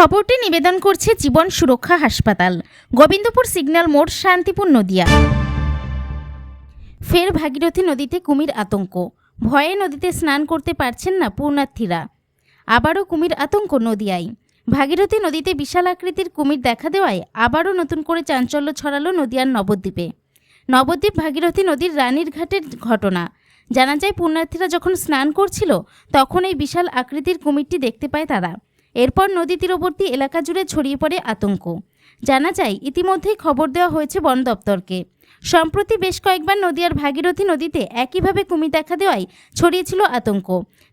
খবরটি নিবেদন করছে জীবন সুরক্ষা হাসপাতাল। গোবিন্দপুর সিগন্যাল মোড়, শান্তিপুর, নদিয়া। ফের ভাগীরথী নদীতে কুমির আতঙ্ক। ভয়ে নদীতে স্নান করতে পারছেন না পূর্ণার্থীরা। আবারও কুমির আতঙ্ক নদিয়ায়। ভাগীরথী নদীতে বিশাল আকৃতির কুমির দেখা দেওয়ায় আবারও নতুন করে চাঞ্চল্য ছড়ালো নদিয়ার নবদ্বীপে। নবদ্বীপ ভাগীরথী নদীর রানীর ঘাটের ঘটনা। জানা যায় পুণ্যার্থীরা যখন স্নান করছিল, তখন এই বিশাল আকৃতির কুমিরটি দেখতে পায় তারা। এরপর নদী তীরবর্তী এলাকা জুড়ে ছড়িয়ে পড়ে আতঙ্ক। জানা যায়, ইতিমধ্যেই খবর দেওয়া হয়েছে বন দপ্তরকে। সম্প্রতি বেশ কয়েকবার নদীয়ার ভাগীরথী নদীতে একইভাবে কুমির দেখা দেওয়ায় ছড়িয়েছিল আতঙ্ক।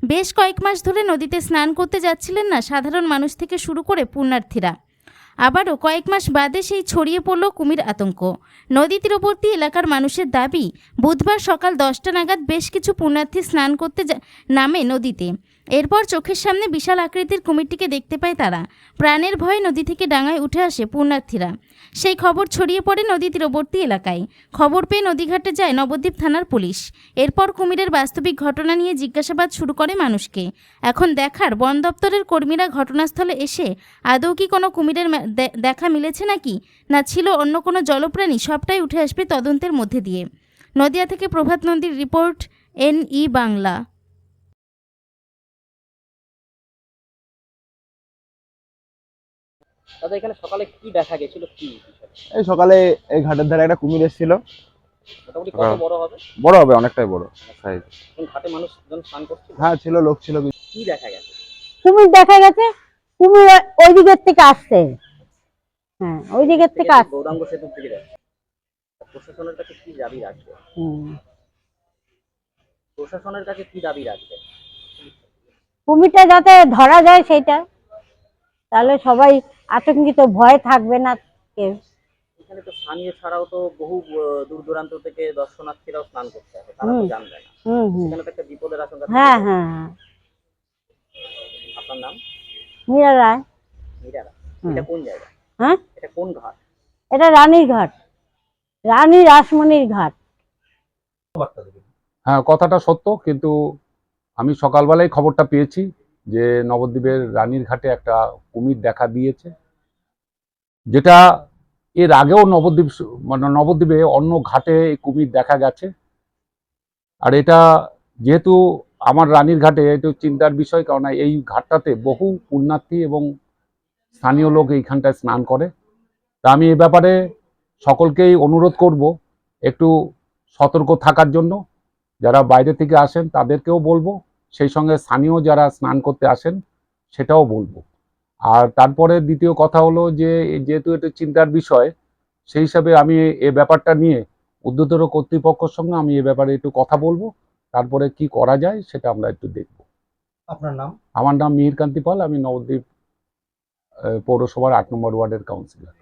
বেশ কয়েক মাস ধরে নদীতে স্নান করতে যাচ্ছিলেন না সাধারণ মানুষ থেকে শুরু করে পুণ্যার্থীরা। আবারও কয়েক মাস বাদে সেই ছড়িয়ে পড়ল কুমির আতঙ্ক। নদী তীরবর্তী এলাকার মানুষের দাবি, বুধবার সকাল দশটা নাগাদ বেশ কিছু পুণ্যার্থী স্নান করতে নামে নদীতে। এরপর চোখের সামনে বিশাল আকৃতির কুমিরটিকে দেখতে পায় তারা। প্রাণের ভয়ে নদী থেকে ডাঙায় উঠে আসে পুণ্যার্থীরা। সেই খবর ছড়িয়ে পড়ে নদী তীরবর্তী এলাকায়। খবর পেয়ে নদীঘাটে যায় নবদ্বীপ থানার পুলিশ। এরপর কুমিরের বাস্তবিক ঘটনা নিয়ে জিজ্ঞাসাবাদ শুরু করে মানুষকে। এখন দেখার বন দপ্তরের কর্মীরা ঘটনাস্থলে এসে, আদৌ কি কোনো কুমিরের দেখা মিলেছে নাকি? না ছিল অন্য কোনো জলপ্রাণী? সবটাই উঠে আসবে তদন্তের মধ্যে দিয়ে। নদিয়া থেকে প্রভাত নদীর রিপোর্ট এন ই বাংলা। দাদা এখানে সকালে কি দেখা গেছিল? কি এই সকালে এই ঘাটের ধারে একটা কুমির এসেছিল। মোটামুটি কত। বড় হবে? বড় হবে অনেকটাই বড় সাইজ ঘাটে মানুষজন স্নান করছিল? হ্যাঁ ছিল লোক ছিল কি দেখা গেছে? কুমির দেখা গেছে কুমির ওই দিকের থেকে আসছে। হ্যাঁ ওই দিকের থেকে আসছে গৌরাঙ্গ সেতুর দিকে যাচ্ছে প্রশাসনের কাছে কি দাবি রাখবে? হুম। প্রশাসনের কাছে কি দাবি রাখবে? কুমিরটা যাতে ধরা যায় সেটা তাহলে সবাই আতঙ্কিত ভয় থাকবে না কেউ এখানে তো স্থানীয় ছাড়াও তো বহু দূর দূরান্ত থেকে দর্শনার্থীরাও স্নান করতে আসে তারা তো জানবে না। হুম হুম। সেখানে তো একটা বিপদের আশঙ্কা হ্যাঁ হ্যাঁ হ্যাঁ। আপনার নাম? মীরা রায়। মীরারা হুম। এটা কোন জায়গা? হ্যাঁ? এটা কোন ঘাট? এটা রানীর ঘাট। রানী রাসমণির ঘাট। হ্যাঁ কথাটা সত্য কিন্তু আমি সকালবেলায় খবরটা পেয়েছি। যে নবদ্বীপের রানীর ঘাটে একটা কুমির দেখা দিয়েছে, যেটা এর আগেও নবদ্বীপ মানে নবদ্বীপে অন্য ঘাটে এই কুমির দেখা গেছে। আর এটা যেহেতু আমার রানীর ঘাটে একটু চিন্তার বিষয় কারণ এই ঘাটটাতে বহু পুণ্যার্থী এবং স্থানীয় লোক এইখানটায় স্নান করে। তা আমি এ ব্যাপারে সকলকেই অনুরোধ করব একটু সতর্ক থাকার জন্য। যারা বাইরে থেকে আসেন তাদেরকেও বলব। সেই সঙ্গে স্থানীয় যারা স্নান করতে আসেন সেটাও বলব। আর তারপরে দ্বিতীয় কথা হলো যে যেহেতু এটা চিন্তার বিষয় সেই হিসাবে আমি এ ব্যাপারটা নিয়ে উদ্যোতর কর্তৃপক্ষের সঙ্গে আমি এ ব্যাপারে একটু কথা বলব তারপরে কি করা যায় সেটা আমরা একটু দেখব। আপনার নাম? আমার নাম মিহিরকান্তি পাল আমি নবদ্বীপ পৌরসভার আট নম্বর ওয়ার্ডের কাউন্সিলর।